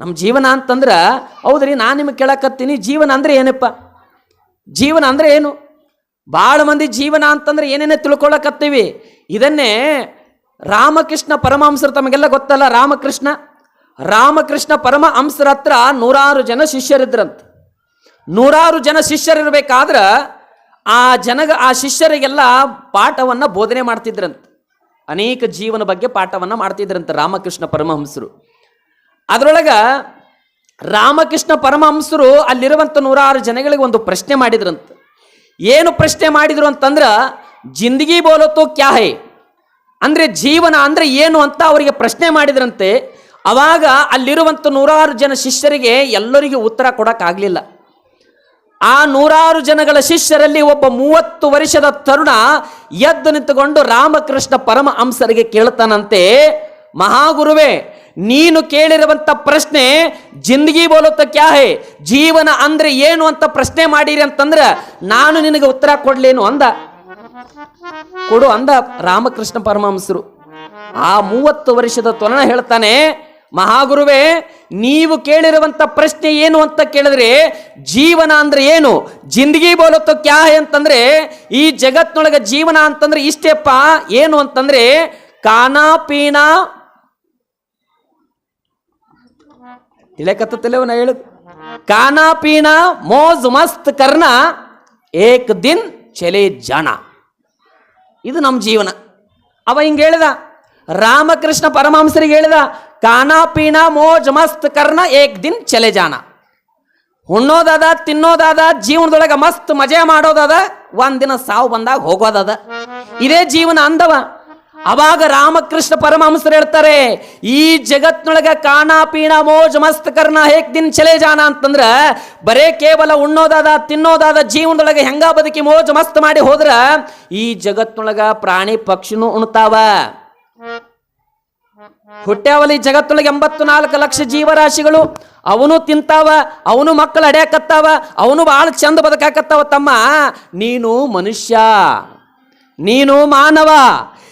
ನಮ್ಮ ಜೀವನ ಅಂತಂದ್ರೆ, ಹೌದ್ರಿ, ನಾನು ನಿಮಗೆ ಕೇಳಕತ್ತೀನಿ, ಜೀವನ ಅಂದ್ರೆ ಏನಪ್ಪ? ಜೀವನ ಅಂದ್ರೆ ಏನು? ಭಾಳ ಮಂದಿ ಜೀವನ ಅಂತಂದ್ರೆ ಏನೇನೇ ತಿಳ್ಕೊಳಕತ್ತೀವಿ. ಇದನ್ನೇ ರಾಮಕೃಷ್ಣ ಪರಮಹಂಸರು ತಮಗೆಲ್ಲ ಗೊತ್ತಲ್ಲ? ರಾಮಕೃಷ್ಣ ರಾಮಕೃಷ್ಣ ಪರಮಹಂಸರ ಹತ್ರ ನೂರಾರು ಜನ ಶಿಷ್ಯರಿದ್ರಂತ. ನೂರಾರು ಜನ ಶಿಷ್ಯರಿರ್ಬೇಕಾದ್ರೆ ಆ ಜನಗ, ಆ ಶಿಷ್ಯರಿಗೆಲ್ಲ ಪಾಠವನ್ನು ಬೋಧನೆ ಮಾಡ್ತಿದ್ರಂತ. ಅನೇಕ ಜೀವನ ಬಗ್ಗೆ ಪಾಠವನ್ನು ಮಾಡ್ತಿದ್ರಂತ ರಾಮಕೃಷ್ಣ ಪರಮಹಂಸರು. ಅದರೊಳಗ ರಾಮಕೃಷ್ಣ ಪರಮಹಂಸರು ಅಲ್ಲಿರುವಂಥ ನೂರಾರು ಜನಗಳಿಗೆ ಒಂದು ಪ್ರಶ್ನೆ ಮಾಡಿದ್ರಂತ. ಏನು ಪ್ರಶ್ನೆ ಮಾಡಿದ್ರು ಅಂತಂದ್ರ, ಜಿಂದಗಿ ಬೋಲತ್ತು ಕ್ಯಾ ಹೇ? ಅಂದ್ರೆ ಜೀವನ ಅಂದ್ರೆ ಏನು ಅಂತ ಅವರಿಗೆ ಪ್ರಶ್ನೆ ಮಾಡಿದ್ರಂತೆ. ಅವಾಗ ಅಲ್ಲಿರುವಂಥ ನೂರಾರು ಜನ ಶಿಷ್ಯರಿಗೆ ಎಲ್ಲರಿಗೂ ಉತ್ತರ ಕೊಡೋಕ್ಕಾಗಲಿಲ್ಲ ಆ ನೂರಾರು ಜನಗಳ ಶಿಷ್ಯರಲ್ಲಿ ಒಬ್ಬ ಮೂವತ್ತು ವರ್ಷದ ತರುಣ ಎದ್ದು ನಿಂತುಕೊಂಡು ರಾಮಕೃಷ್ಣ ಪರಮ ಅಂಸರಿಗೆ ಕೇಳ್ತಾನಂತೆ, ಮಹಾಗುರುವೇ ನೀನು ಕೇಳಿರುವಂತ ಪ್ರಶ್ನೆ ಜಿಂದಗಿ ಬೋಲುತ್ತ ಕ್ಯಾ ಹೇ? ಜೀವನ ಅಂದ್ರೆ ಏನು ಅಂತ ಪ್ರಶ್ನೆ ಮಾಡಿರಿ ಅಂತಂದ್ರೆ ನಾನು ನಿನಗೆ ಉತ್ತರ ಕೊಡ್ಲೇನು ಅಂದ. ಕೊಡು ಅಂದ ರಾಮಕೃಷ್ಣ ಪರಮಹಂಸರು. ಆ ಮೂವತ್ತು ವರ್ಷದ ತೊಲನ ಹೇಳ್ತಾನೆ, ಮಹಾಗುರುವೇ, ನೀವು ಕೇಳಿರುವಂಥ ಪ್ರಶ್ನೆ ಏನು ಅಂತ ಕೇಳಿದ್ರೆ ಜೀವನ ಅಂದ್ರೆ ಏನು? ಜಿಂದಗಿ ಬೋಲತ್ತೋ ಕ್ಯಾ ಅಂತಂದ್ರೆ ಈ ಜಗತ್ನೊಳಗೆ ಜೀವನ ಅಂತಂದ್ರೆ ಇಷ್ಟೇಪ್ಪ. ಏನು ಅಂತಂದ್ರೆ ಕಾನಾ ಪೀನಾ ತಿಳಿಯಕತ್ತಲ್ಲವ ನಾ ಹೇಳುದು. ಕಾನಾ ಪೀನಾ ಮೋಜ್ ಮಸ್ತ್ ಕರ್ಣ ಏಕ್ ದಿನ್ ಚಲೇ ಜಾಣ ಇದು ನಮ್ಮ ಜೀವನ. ಅವ ಹಿಂಗೆ ಹೇಳಿದ? ರಾಮಕೃಷ್ಣ ಪರಮಹಂಸರಿಗೆ ಹೇಳಿದ? ಕಾನಾ ಪೀನಾ ಮೋಜ್ ಮಸ್ತ್ ಕರ್ಣ ಏಕ್ ದಿನ್ ಚಲೆ ಜಾನ. ಉಣ್ಣೋದಾದ ತಿನ್ನೋದಾದ, ಜೀವನದೊಳಗೆ ಮಸ್ತ್ ಮಜೆ ಮಾಡೋದಾದ ಒಂದಿನ ಸಾವು ಬಂದಾಗ ಹೋಗೋದದ. ಇದೇ ಜೀವನ ಅಂದವ. ಅವಾಗ ರಾಮಕೃಷ್ಣ ಪರಮಹಂಸರು ಹೇಳ್ತಾರೆ, ಈ ಜಗತ್ನೊಳಗ ಕಾಣ ಪೀಣ ಮೋಜ್ ಮಸ್ತ್ ಹೇಗ್ ದಿನ ಚಲೇ ಜಾನ ಅಂತಂದ್ರ, ಬರೇ ಕೇವಲ ಉಣ್ಣೋದಾದ ತಿನ್ನೋದಾದ ಜೀವನದೊಳಗೆ ಹೆಂಗ ಬದುಕಿ ಮೋಜ್ ಮಸ್ತ್ ಮಾಡಿ ಹೋದ್ರ, ಈ ಜಗತ್ನೊಳಗ ಪ್ರಾಣಿ ಪಕ್ಷಿನೂ ಉಣ್ತಾವ. ಹುಟ್ಟ್ಯಾವಲಿ ಜಗತ್ತೊಳಗೆ ಎಂಬತ್ತು ನಾಲ್ಕು ಲಕ್ಷ ಜೀವರಾಶಿಗಳು, ಅವನು ತಿಂತಾವ, ಅವನು ಮಕ್ಕಳು ಅಡ್ಯಾಕತ್ತಾವ, ಅವನು ಭಾಳ ಚಂದ ಬದುಕಾಕತ್ತಾವ ತಮ್ಮ, ನೀನು ಮನುಷ್ಯ, ನೀನು ಮಾನವ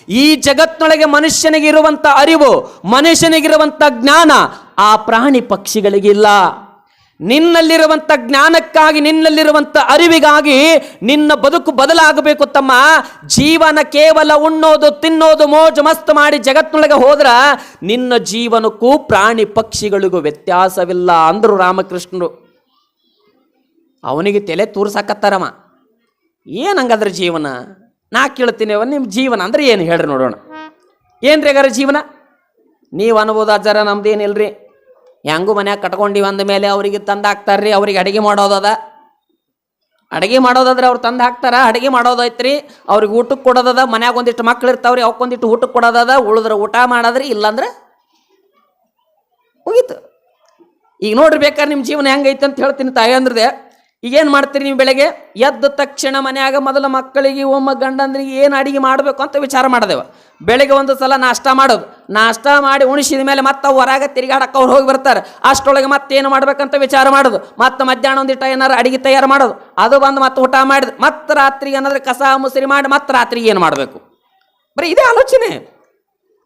ಈ ಜಗತ್ತಿನೊಳಗೆ ಮನುಷ್ಯನಿಗೆ ಇರುವಂತ ಅರಿವು ಮನುಷ್ಯನಿಗಿರುವಂಥ ಜ್ಞಾನ ಆ ಪ್ರಾಣಿ ಪಕ್ಷಿಗಳಿಗಿಲ್ಲ. ನಿನ್ನಲ್ಲಿರುವಂತ ಜ್ಞಾನಕ್ಕಾಗಿ, ನಿನ್ನಲ್ಲಿರುವಂತ ಅರಿವಿಗಾಗಿ ನಿನ್ನ ಬದುಕು ಬದಲಾಗಬೇಕು ತಮ್ಮ. ಜೀವನ ಕೇವಲ ಉಣ್ಣೋದು, ತಿನ್ನೋದು, ಮೋಜು, ಮಸ್ತು ಮಾಡಿ ಜಗತ್ತಿನೊಳಗೆ ಹೋದ್ರ ನಿನ್ನ ಜೀವನಕ್ಕೂ ಪ್ರಾಣಿ ಪಕ್ಷಿಗಳಿಗೂ ವ್ಯತ್ಯಾಸವಿಲ್ಲ ಅಂದರು ರಾಮಕೃಷ್ಣರು. ಅವನಿಗೆ ತಲೆ ತೂರ್ಸಾಕತ್ತಾರವ. ಏನಂಗದ್ರ ಜೀವನ? ನಾ ಕೇಳ್ತೀನಿ ಅವ ನಿಮ್ಮ ಜೀವನ ಅಂದ್ರೆ ಏನು ಹೇಳ್ರಿ ನೋಡೋಣ. ಏನು ರೀ ಹಂಗಾರೆ ಜೀವನ? ನೀವು ಅನ್ಬೋದು ಅಜ್ಜರ ನಮ್ದೇನಿಲ್ರಿ ಹೆಂಗೂ ಮನ್ಯಾಗ ಕಟ್ಕೊಂಡಿವಿ ಅಂದ ಮೇಲೆ ಅವರಿಗೆ ತಂದು ಹಾಕ್ತಾರ್ರಿ, ಅವ್ರಿಗೆ ಅಡುಗೆ ಮಾಡೋದದ ಅಡುಗೆ ಮಾಡೋದಾದ್ರೆ ಅವ್ರು ತಂದು ಹಾಕ್ತಾರ, ಅಡುಗೆ ಮಾಡೋದೈತ್ರಿ ಅವ್ರಿಗೆ ಊಟಕ್ಕೆ ಕೊಡೋದದ ಮನ್ಯಾಗ ಒಂದಿಷ್ಟು ಮಕ್ಳು ಇರ್ತಾವ್ರಿ ಅವಕ್ಕೊಂದಿಷ್ಟು ಊಟಕ್ಕೆ ಕೊಡೋದದ ಉಳಿದ್ರೆ ಊಟ ಮಾಡೋದ್ರಿ, ಇಲ್ಲಾಂದ್ರೆ ಮುಗೀತು. ಈಗ ನೋಡ್ರಿ ಬೇಕಾದ್ರೆ ನಿಮ್ಮ ಜೀವನ ಹೆಂಗೈತೆ ಅಂತ ಹೇಳ್ತೀನಿ ತಾಯಂದ್ರದೆ. ಈಗೇನು ಮಾಡ್ತೀರಿ ನೀವು ಬೆಳಗ್ಗೆ? ಎದ್ದ ತಕ್ಷಣ ಮನೆಯಾಗ ಮೊದಲ ಮಕ್ಕಳಿಗೆ, ಒಮ್ಮ ಗಂಡಂದ್ರಿಗೆ ಏನು ಅಡಿಗೆ ಮಾಡಬೇಕು ಅಂತ ವಿಚಾರ ಮಾಡಿದೆವು. ಬೆಳಗ್ಗೆ ಒಂದು ಸಲ ನಾಷ್ಟ ಮಾಡೋದು. ನಾಷ್ಟ ಮಾಡಿ ಉಣಿಸಿದ ಮೇಲೆ ಮತ್ತೆ ಹೊರಗೆ ತಿರುಗಾಡಕ್ಕೆ ಅವ್ರು ಹೋಗಿ ಬರ್ತಾರೆ. ಅಷ್ಟೊಳಗೆ ಮತ್ತೆ ಏನು ಮಾಡ್ಬೇಕಂತ ವಿಚಾರ ಮಾಡೋದು. ಮತ್ತೆ ಮಧ್ಯಾಹ್ನ ಒಂದಿಟ್ಟ ಏನಾರು ಅಡಿಗೆ ತಯಾರು ಮಾಡೋದು. ಅದು ಬಂದು ಮತ್ತೆ ಊಟ ಮಾಡಿದ್. ಮತ್ತೆ ರಾತ್ರಿ ಏನಾದ್ರೆ ಕಸ ಮುಸುರಿ ಮಾಡಿ ಮತ್ತೆ ರಾತ್ರಿಗೆ ಏನು ಮಾಡಬೇಕು? ಬರೀ ಇದೇ ಆಲೋಚನೆ.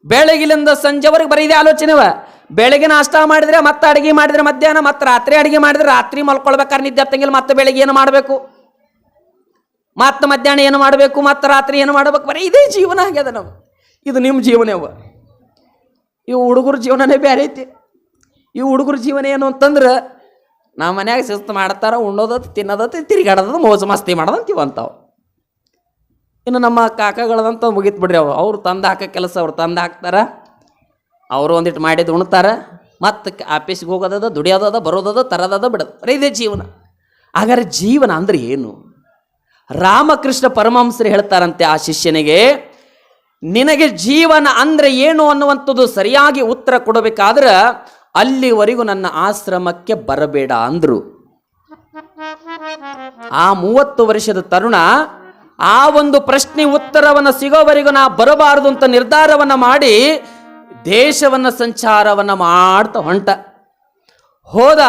ಬೆಳಗಿಲಿಂದ ಸಂಜೆವರೆಗೆ ಬರೀ ಇದೇ ಆಲೋಚನೆವ. ಬೆಳಗ್ಗೆ ನಾಷ್ಟ ಮಾಡಿದ್ರೆ ಮತ್ತೆ ಅಡಿಗೆ ಮಾಡಿದ್ರೆ ಮಧ್ಯಾಹ್ನ, ಮತ್ತೆ ರಾತ್ರಿ ಅಡಿಗೆ ಮಾಡಿದ್ರೆ ರಾತ್ರಿ ಮಲ್ಕೊಳ್ಬೇಕಾದ್ರೆ ನಿದ್ದೆ ಹತ್ತಂಗಿಲ್ಲ, ಮತ್ತೆ ಬೆಳಗ್ಗೆ ಏನು ಮಾಡಬೇಕು? ಮತ್ತೆ ಮಧ್ಯಾಹ್ನ ಏನು ಮಾಡಬೇಕು, ಮತ್ತೆ ರಾತ್ರಿ ಏನು ಮಾಡಬೇಕು? ಬರೀ ಇದೇ ಜೀವನ ಆಗ್ಯದ ನಾವು ಇದು ನಿಮ್ಮ ಜೀವನವ ಇವು ಹುಡುಗರ ಜೀವನನೇ ಬೇರೆ ಐತಿ. ಈ ಹುಡುಗರ ಜೀವನ ಏನು ಅಂತಂದ್ರೆ ನಮ್ಮ ಮನ್ಯಾಗ ಶಿಸ್ತು ಮಾಡ್ತಾರ ಉಣ್ಣೋದತ್ತು ತಿನ್ನೋದತ್ತು ತಿರುಗಾಡೋದು ಮೋಜು ಮಸ್ತಿ ಮಾಡೋದಂತೀವ ಅಂತಾವು. ಇನ್ನು ನಮ್ಮ ಕಾಕಗಳದಂತ ಮುಗಿತ್ ಬಿಡ್ರಿ ಅವು ಅವ್ರು ತಂದು ಹಾಕೋ ಕೆಲಸ ಅವ್ರು ತಂದು ಹಾಕ್ತಾರ. ಅವರು ಒಂದಿಟ್ಟು ಮಾಡಿದ್ದು ಉಣ್ತಾರೆ, ಮತ್ತು ಆಫೀಸ್ಗೆ ಹೋಗೋದದ, ದುಡಿಯೋದದ, ಬರೋದದ, ತರೋದದ ಬಿಡೋದು. ಅರೆ ಇದೇ ಜೀವನ. ಹಾಗಾದ್ರೆ ಜೀವನ ಅಂದರೆ ಏನು? ರಾಮಕೃಷ್ಣ ಪರಮಹಂಸರು ಹೇಳ್ತಾರಂತೆ ಆ ಶಿಷ್ಯನಿಗೆ, ನಿನಗೆ ಜೀವನ ಅಂದರೆ ಏನು ಅನ್ನುವಂಥದ್ದು ಸರಿಯಾಗಿ ಉತ್ತರ ಕೊಡಬೇಕಾದ್ರೆ ಅಲ್ಲಿವರೆಗೂ ನನ್ನ ಆಶ್ರಮಕ್ಕೆ ಬರಬೇಡ ಅಂದ್ರು. ಆ ಮೂವತ್ತು ವರ್ಷದ ತರುಣ ಆ ಒಂದು ಪ್ರಶ್ನೆ ಉತ್ತರವನ್ನ ಸಿಗೋವರೆಗೂ ನಾ ಬರಬಾರದು ಅಂತ ನಿರ್ಧಾರವನ್ನ ಮಾಡಿ ದೇಶವನ್ನ ಸಂಚಾರವನ್ನು ಮಾಡ್ತಾ ಹೊಂಟ. ಹೋದ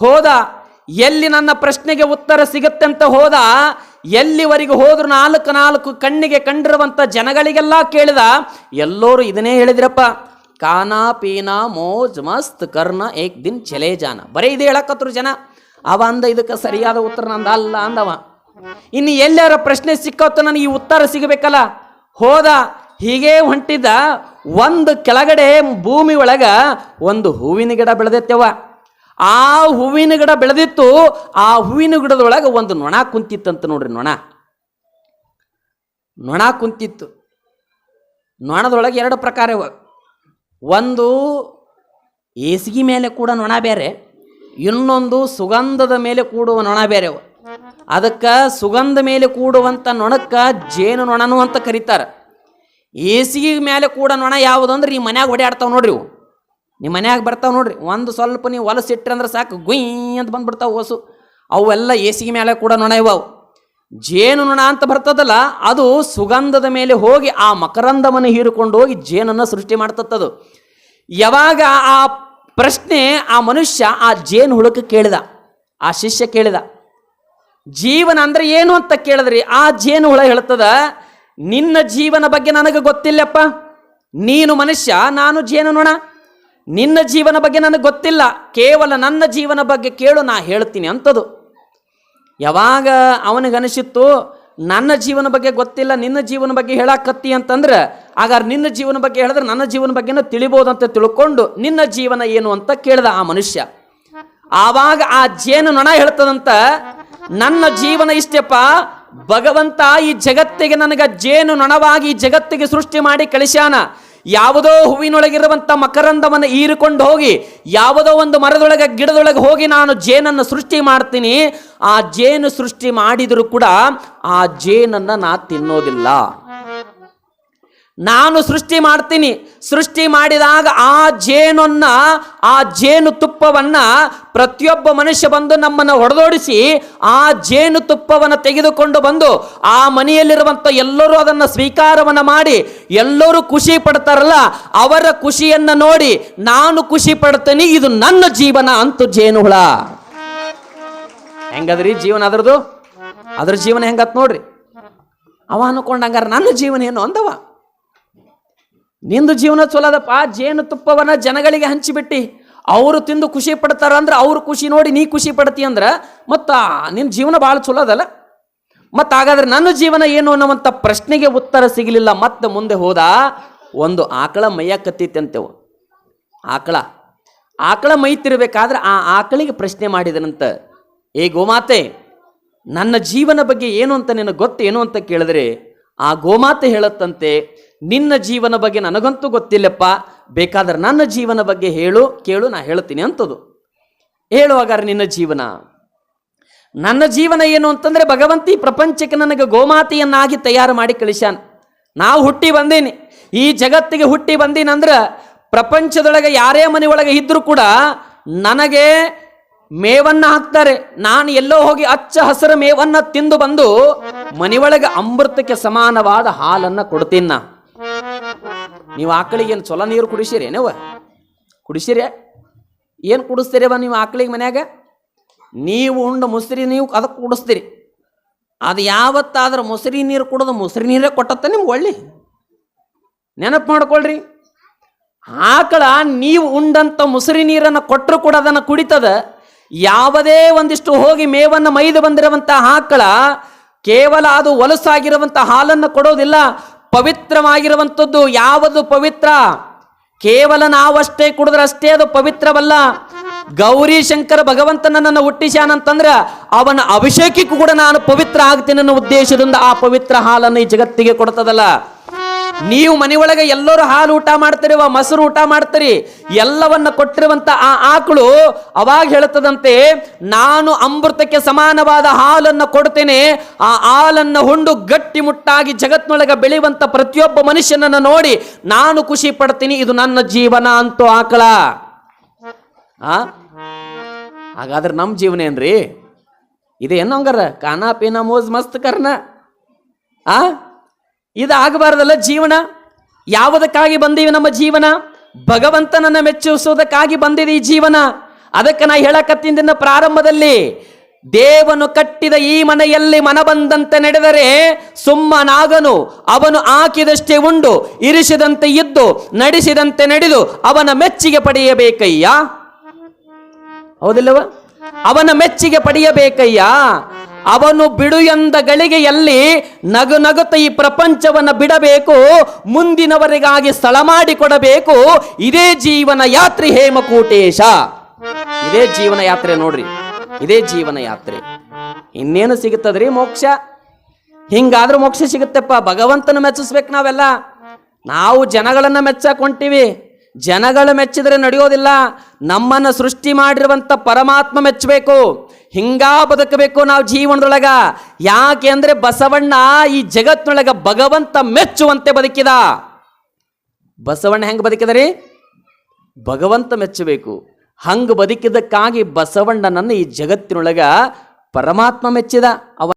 ಹೋದ, ಎಲ್ಲಿ ನನ್ನ ಪ್ರಶ್ನೆಗೆ ಉತ್ತರ ಸಿಗುತ್ತೆ ಅಂತ ಹೋದ, ಎಲ್ಲಿವರೆಗೆ ಹೋದ್ರು ನಾಲ್ಕು ನಾಲ್ಕು ಕಣ್ಣಿಗೆ ಕಂಡಿರುವಂಥ ಜನಗಳಿಗೆಲ್ಲ ಕೇಳಿದ, ಎಲ್ಲರೂ ಇದನ್ನೇ ಹೇಳಿದ್ರಪ್ಪ, ಕಾನಾ ಪೀನಾ ಮೋಜ್ ಮಸ್ತ್ ಕರ್ನ ಏಕ್ ದಿನ್ ಚಲೇ ಜಾನ. ಬರೀ ಇದು ಹೇಳಕತ್ರು ಜನ. ಅವ ಅಂದ ಇದಕ್ಕೆ ಸರಿಯಾದ ಉತ್ತರ ನಂದ ಅಲ್ಲ ಅಂದವ. ಇನ್ನು ಎಲ್ಲಾರ ಪ್ರಶ್ನೆ ಸಿಕ್ಕತ್ತು ನನಗೆ ಈ ಉತ್ತರ ಸಿಗಬೇಕಲ್ಲ. ಹೋದ, ಹೀಗೇ ಹೊಂಟಿದ್ದ ಒಂದು ಕೆಳಗಡೆ ಭೂಮಿ ಒಳಗ ಒಂದು ಹೂವಿನ ಗಿಡ ಬೆಳೆದೈತೆವ ಆ ಹೂವಿನ ಗಿಡ ಬೆಳೆದಿತ್ತು, ಆ ಹೂವಿನ ಗಿಡದೊಳಗೆ ಒಂದು ನೊಣ ಕುಂತಿತ್ತಂತ ನೋಡ್ರಿ ನೊಣ. ನೊಣ ಕುಂತಿತ್ತು. ನೊಣದೊಳಗೆ ಎರಡು ಪ್ರಕಾರ ಒಂದು ಏಸಿಗೆ ಮೇಲೆ ಕೂಡ ನೊಣ ಬೇರೆ, ಇನ್ನೊಂದು ಸುಗಂಧದ ಮೇಲೆ ಕೂಡುವ ನೊಣ ಬೇರೆ ಅದಕ್ಕೆ ಸುಗಂಧ ಮೇಲೆ ಕೂಡುವಂಥ ನೊಣಕ್ಕೆ ಜೇನು ನೊಣನು ಅಂತ ಕರೀತಾರೆ. ಏಸಿಗೆ ಮೇಲೆ ಕೂಡ ನೊಣ ಯಾವುದು ಅಂದ್ರೆ ಈ ಮನ್ಯಾಗ ಓಡಾಡ್ತಾವ ನೋಡ್ರಿ ಇವು. ನಿಮ್ಮ ಮನ್ಯಾಗ ಬರ್ತಾವೆ ನೋಡ್ರಿ, ಒಂದು ಸ್ವಲ್ಪ ನೀವು ಹೊಲಸಿಟ್ರಿ ಅಂದ್ರೆ ಸಾಕು, ಗುಯ್ ಅಂತ ಬಂದ್ಬಿಡ್ತಾವ ಹೊಸು. ಅವೆಲ್ಲ ಏಸಿಗೆ ಮೇಲೆ ಕೂಡ ನೊಣ ಇವಾವು. ಜೇನು ನೊಣ ಅಂತ ಬರ್ತದಲ್ಲ, ಅದು ಸುಗಂಧದ ಮೇಲೆ ಹೋಗಿ ಆ ಮಕರಂದವನ್ನು ಹೀರಿಕೊಂಡು ಹೋಗಿ ಜೇನನ್ನು ಸೃಷ್ಟಿ ಮಾಡ್ತತ್ತದು. ಯಾವಾಗ ಆ ಪ್ರಶ್ನೆ, ಆ ಮನುಷ್ಯ ಆ ಜೇನು ಹುಳಕ್ಕೆ ಕೇಳಿದ, ಆ ಶಿಷ್ಯ ಕೇಳಿದ, ಜೀವನ ಅಂದ್ರೆ ಏನು ಅಂತ ಕೇಳಿದ್ರಿ? ಆ ಜೇನು ಹುಳ ಹೇಳ್ತದ ನಿನ್ನ ಜೀವನ ಬಗ್ಗೆ ನನಗೆ ಗೊತ್ತಿಲ್ಲಪ್ಪ. ನೀನು ಮನುಷ್ಯ, ನಾನು ಜೇನು ನೊಣ ನಿನ್ನ ಜೀವನ ಬಗ್ಗೆ ನನಗೆ ಗೊತ್ತಿಲ್ಲ. ಕೇವಲ ನನ್ನ ಜೀವನ ಬಗ್ಗೆ ಕೇಳು, ನಾ ಹೇಳ್ತೀನಿ ಅಂತದು ಯಾವಾಗ ಅವನಿಗನಿಸಿತ್ತು ನನ್ನ ಜೀವನ ಬಗ್ಗೆ ಗೊತ್ತಿಲ್ಲ, ನಿನ್ನ ಜೀವನ ಬಗ್ಗೆ ಹೇಳಾಕತ್ತಿ ಅಂತಂದ್ರೆ, ಆಗ ನಿನ್ನ ಜೀವನ ಬಗ್ಗೆ ಹೇಳಿದ್ರೆ ನನ್ನ ಜೀವನ ಬಗ್ಗೆನೂ ಅಂತ ತಿಳ್ಕೊಂಡು, ನಿನ್ನ ಜೀವನ ಏನು ಅಂತ ಕೇಳ್ದ ಆ ಮನುಷ್ಯ. ಆವಾಗ ಆ ಜೇನು ನೊಣ ಹೇಳ್ತದಂತ, ನನ್ನ ಜೀವನ ಇಷ್ಟಪ್ಪ ಭಗವಂತ ಈ ಜಗತ್ತಿಗೆ ನನಗೆ ಜೇನು ನೊಣವಾಗಿ ಜಗತ್ತಿಗೆ ಸೃಷ್ಟಿ ಮಾಡಿ ಕಳಿಸ್ಯಾನ. ಯಾವುದೋ ಹೂವಿನೊಳಗಿರುವಂಥ ಮಕರಂದವನ್ನು ಹೀರಿಕೊಂಡು ಹೋಗಿ, ಯಾವುದೋ ಒಂದು ಮರದೊಳಗೆ ಗಿಡದೊಳಗೆ ಹೋಗಿ ನಾನು ಜೇನನ್ನು ಸೃಷ್ಟಿ ಮಾಡ್ತೀನಿ. ಆ ಜೇನು ಸೃಷ್ಟಿ ಮಾಡಿದರೂ ಕೂಡ ಆ ಜೇನನ್ನು ನಾ ತಿನ್ನೋದಿಲ್ಲ. ನಾನು ಸೃಷ್ಟಿ ಮಾಡ್ತೀನಿ. ಸೃಷ್ಟಿ ಮಾಡಿದಾಗ ಆ ಜೇನನ್ನ, ಆ ಜೇನು ತುಪ್ಪವನ್ನ ಪ್ರತಿಯೊಬ್ಬ ಮನುಷ್ಯ ಬಂದು ನಮ್ಮನ್ನು ಹೊಡೆದೋಡಿಸಿ ಆ ಜೇನು ತುಪ್ಪವನ್ನು ತೆಗೆದುಕೊಂಡು ಬಂದು ಆ ಮನೆಯಲ್ಲಿರುವಂಥ ಎಲ್ಲರೂ ಅದನ್ನು ಸ್ವೀಕಾರವನ್ನು ಮಾಡಿ, ಎಲ್ಲರೂ ಖುಷಿ ಪಡ್ತಾರಲ್ಲ, ಅವರ ಖುಷಿಯನ್ನು ನೋಡಿ ನಾನು ಖುಷಿ ಪಡ್ತೇನೆ, ಇದು ನನ್ನ ಜೀವನ ಅಂತು ಜೇನು ಹುಳ ಹೆಂಗದ್ರಿ ಜೀವನ ಅದ್ರದ್ದು? ಅದ್ರ ಜೀವನ ಹೆಂಗತ್ ನೋಡ್ರಿ? ಅವ ಅನ್ಕೊಂಡಂಗಾರ ನನ್ನ ಜೀವನ ಏನು ಅಂದವ? ನಿಂದು ಜೀವನ ಚಲೋದಪ್ಪ, ಜೇನು ತುಪ್ಪವನ್ನು ಜನಗಳಿಗೆ ಹಂಚಿಬಿಟ್ಟಿ. ಅವರು ತಿಂದು ಖುಷಿ ಪಡ್ತಾರ ಅಂದ್ರೆ ಅವ್ರ ಖುಷಿ ನೋಡಿ ನೀ ಖುಷಿ ಪಡ್ತಿ ಅಂದ್ರೆ ಮತ್ತು ನಿನ್ನ ಜೀವನ ಭಾಳ ಚಲೋ ಅದಲ್ಲ ಮತ್ತು ಹಾಗಾದ್ರೆ ನನ್ನ ಜೀವನ ಏನು ಅನ್ನುವಂಥ ಪ್ರಶ್ನೆಗೆ ಉತ್ತರ ಸಿಗಲಿಲ್ಲ. ಮತ್ತೆ ಮುಂದೆ ಹೋದ ಒಂದು ಆಕಳ ಮೈಯಕ್ಕತ್ತಿತ್ತಂತೆವು ಆಕಳ. ಆಕಳ ಮೈತಿರ್ಬೇಕಾದ್ರೆ ಆ ಆಕಳಿಗೆ ಪ್ರಶ್ನೆ ಮಾಡಿದನಂತ. ಏ ಗೋಮಾತೆ, ನನ್ನ ಜೀವನ ಬಗ್ಗೆ ಏನು ಅಂತ ನಿನಗೆ ಗೊತ್ತೇನು ಅಂತ ಕೇಳಿದ್ರೆ, ಆ ಗೋಮಾತೆ ಹೇಳತ್ತಂತೆ ನಿನ್ನ ಜೀವನ ಬಗ್ಗೆ ನನಗಂತೂ ಗೊತ್ತಿಲ್ಲಪ್ಪ. ಬೇಕಾದ್ರೆ ನನ್ನ ಜೀವನ ಬಗ್ಗೆ ಹೇಳು, ಕೇಳು, ನಾ ಹೇಳ್ತೀನಿ ಅಂತದು ಹೇಳುವಾಗ ನಿನ್ನ ಜೀವನ. ನನ್ನ ಜೀವನ ಏನು ಅಂತಂದ್ರೆ ಭಗವಂತಿ ಪ್ರಪಂಚಕ್ಕೆ ನನಗೆ ಗೋಮಾತೆಯನ್ನಾಗಿ ತಯಾರು ಮಾಡಿ ಕಳಿಸ್ಯಾನ. ನಾವು ಹುಟ್ಟಿ ಬಂದೀನಿ. ಈ ಜಗತ್ತಿಗೆ ಹುಟ್ಟಿ ಬಂದೀನಂದ್ರೆ ಪ್ರಪಂಚದೊಳಗೆ ಯಾರೇ ಮನೆ ಒಳಗೆ ಇದ್ರೂ ಕೂಡ ನನಗೆ ಮೇವನ್ನ ಹಾಕ್ತಾರೆ. ನಾನು ಎಲ್ಲೋ ಹೋಗಿ ಅಚ್ಚ ಹಸಿರು ಮೇವನ್ನ ತಿಂದು ಬಂದು ಮನೆಯೊಳಗೆ ಅಮೃತಕ್ಕೆ ಸಮಾನವಾದ ಹಾಲನ್ನ ಕೊಡ್ತೀನಿ ನಾ. ನೀವು ಆಕಳಿಗೆ ಏನು ಚೊಲ ನೀರು ಕುಡಿಸಿರಿ ಏನವ? ಕುಡಿಸಿರಿ? ಏನು ಕುಡಿಸ್ತೀರಿ ಬಾ ನೀವು ಆಕಳಿಗೆ ಮನ್ಯಾಗ? ನೀವು ಉಂಡ ಮುಸ್ರಿ ನೀವು ಅದಕ್ಕೆ ಕುಡಿಸ್ತೀರಿ. ಅದು ಯಾವತ್ತಾದ್ರೆ ಮೊಸರಿ ನೀರು ಕುಡಿದು ಮೊಸರಿ ನೀರೇ ಕೊಟ್ಟತ್ತ ನಿಮ್ಗೆ ಒಳ್ಳೆ. ನೆನಪು ಮಾಡ್ಕೊಳ್ರಿ. ಆಕಳ ನೀವು ಉಂಡಂಥ ಮೊಸರಿ ನೀರನ್ನು ಕೊಟ್ಟರು ಕೂಡ ಅದನ್ನು ಕುಡಿತದ. ಯಾವುದೇ ಒಂದಿಷ್ಟು ಹೋಗಿ ಮೇವನ್ನು ಮೈದು ಬಂದಿರುವಂಥ ಆಕಳ ಕೇವಲ ಅದು ಹೊಲಸಾಗಿರುವಂಥ ಹಾಲನ್ನು ಕೊಡೋದಿಲ್ಲ. ಪವಿತ್ರವಾಗಿರುವಂಥದ್ದು ಯಾವುದು ಪವಿತ್ರ? ಕೇವಲ ನಾವಷ್ಟೇ ಕುಡಿದ್ರೆ ಅಷ್ಟೇ ಅದು ಪವಿತ್ರವಲ್ಲ. ಗೌರಿ ಶಂಕರ ಭಗವಂತನನ್ನು ಹುಟ್ಟಿಸ್ಯಾನಂತಂದ್ರೆ ಅವನ ಅಭಿಷೇಕಕ್ಕೂ ಕೂಡ ನಾನು ಪವಿತ್ರ ಆಗ್ತೀನಿ ಅನ್ನೋ ಉದ್ದೇಶದಿಂದ ಆ ಪವಿತ್ರ ಹಾಲನ್ನು ಈ ಜಗತ್ತಿಗೆ ಕೊಡ್ತದಲ್ಲ. ನೀವು ಮನೆಯೊಳಗೆ ಎಲ್ಲರೂ ಹಾಲು ಊಟ ಮಾಡ್ತೀರಿ ಮೊಸರು ಊಟ ಮಾಡ್ತೀರಿ, ಎಲ್ಲವನ್ನ ಕೊಟ್ಟಿರುವಂತ ಆ ಆಕಳು ಅವಾಗ ಹೇಳ್ತದಂತೆ, ನಾನು ಅಮೃತಕ್ಕೆ ಸಮಾನವಾದ ಹಾಲನ್ನು ಕೊಡ್ತೇನೆ, ಆ ಹಾಲನ್ನು ಹುಂಡು ಗಟ್ಟಿಮುಟ್ಟಾಗಿ ಜಗತ್ನೊಳಗೆ ಬೆಳೆಯುವಂತ ಪ್ರತಿಯೊಬ್ಬ ಮನುಷ್ಯನನ್ನು ನೋಡಿ ನಾನು ಖುಷಿ ಪಡ್ತೀನಿ, ಇದು ನನ್ನ ಜೀವನ ಅಂತೂ ಆಕಳ. ಆ? ಹಾಗಾದ್ರೆ ನಮ್ಮ ಜೀವನ ಏನ್ರಿ? ಇದೇನು ಹಂಗಾರ? ಕಾನಾ, ಪೀನಾ, ಮೋಜ್, ಮಸ್ತ್ ಕರ್ನ? ಆ? ಇದು ಆಗಬಾರ್ದಲ್ಲ ಜೀವನ? ಯಾವುದಕ್ಕಾಗಿ ಬಂದೀವಿ ನಮ್ಮ ಜೀವನ? ಭಗವಂತನನ್ನ ಮೆಚ್ಚಿಸುವುದಕ್ಕಾಗಿ ಬಂದಿದೆ ಈ ಜೀವನ. ಅದಕ್ಕೆ ನಾ ಹೇಳಕತ್ತಿನ ಪ್ರಾರಂಭದಲ್ಲಿ, ದೇವನು ಕಟ್ಟಿದ ಈ ಮನೆಯಲ್ಲಿ ಮನ ಬಂದಂತೆ ನಡೆದರೆ ಸುಮ್ಮನಾಗನು ಅವನು ಹಾಕಿದಷ್ಟೇ ಉಂಡು, ಇರಿಸಿದಂತೆ ಇದ್ದು, ನಡೆಸಿದಂತೆ ನಡೆದು ಅವನ ಮೆಚ್ಚಿಗೆ ಪಡೆಯಬೇಕಯ್ಯ? ಹೌದಿಲ್ಲವ? ಅವನ ಮೆಚ್ಚಿಗೆ ಪಡೆಯಬೇಕಯ್ಯ? ಅವನು ಬಿಡು ಎಂದ ಗಳಿಗೆಯಲ್ಲಿ ನಗು ನಗುತ್ತ ಈ ಪ್ರಪಂಚವನ್ನು ಬಿಡಬೇಕು, ಮುಂದಿನವರಿಗಾಗಿ ಸ್ಥಳ ಮಾಡಿಕೊಡಬೇಕು. ಇದೇ ಜೀವನ ಯಾತ್ರೆ ಹೇಮಕೂಟೇಶ. ಇದೇ ಜೀವನ ಯಾತ್ರೆ ನೋಡ್ರಿ, ಇದೇ ಜೀವನ ಯಾತ್ರೆ. ಇನ್ನೇನು ಸಿಗುತ್ತದ್ರಿ ಮೋಕ್ಷ? ಹಿಂಗಾದ್ರೂ ಮೋಕ್ಷ ಸಿಗುತ್ತೆಪ್ಪ, ಭಗವಂತನ ಮೆಚ್ಚಿಸ್ಬೇಕು ನಾವೆಲ್ಲ. ನಾವು ಜನಗಳನ್ನ ಮೆಚ್ಚಕ್ ಹೊಂಟಿವಿ ಜನಗಳು ಮೆಚ್ಚಿದರೆ ನಡೆಯೋದಿಲ್ಲ. ನಮ್ಮನ್ನ ಸೃಷ್ಟಿ ಮಾಡಿರುವಂಥ ಪರಮಾತ್ಮ ಮೆಚ್ಚಬೇಕು. ಹಿಂಗಾ ಬದುಕಬೇಕು ನಾವು ಜೀವನದೊಳಗ. ಯಾಕೆ ಅಂದರೆ ಬಸವಣ್ಣ ಈ ಜಗತ್ತಿನೊಳಗ ಭಗವಂತ ಮೆಚ್ಚುವಂತೆ ಬದುಕಿದ. ಬಸವಣ್ಣ ಹೆಂಗ್ ಬದುಕಿದರಿ? ಭಗವಂತ ಮೆಚ್ಚಬೇಕು. ಹಂಗೆ ಬದುಕಿದ್ದಕ್ಕಾಗಿ ಬಸವಣ್ಣನನ್ನು ಈ ಜಗತ್ತಿನೊಳಗ ಪರಮಾತ್ಮ ಮೆಚ್ಚಿದ. ಅವ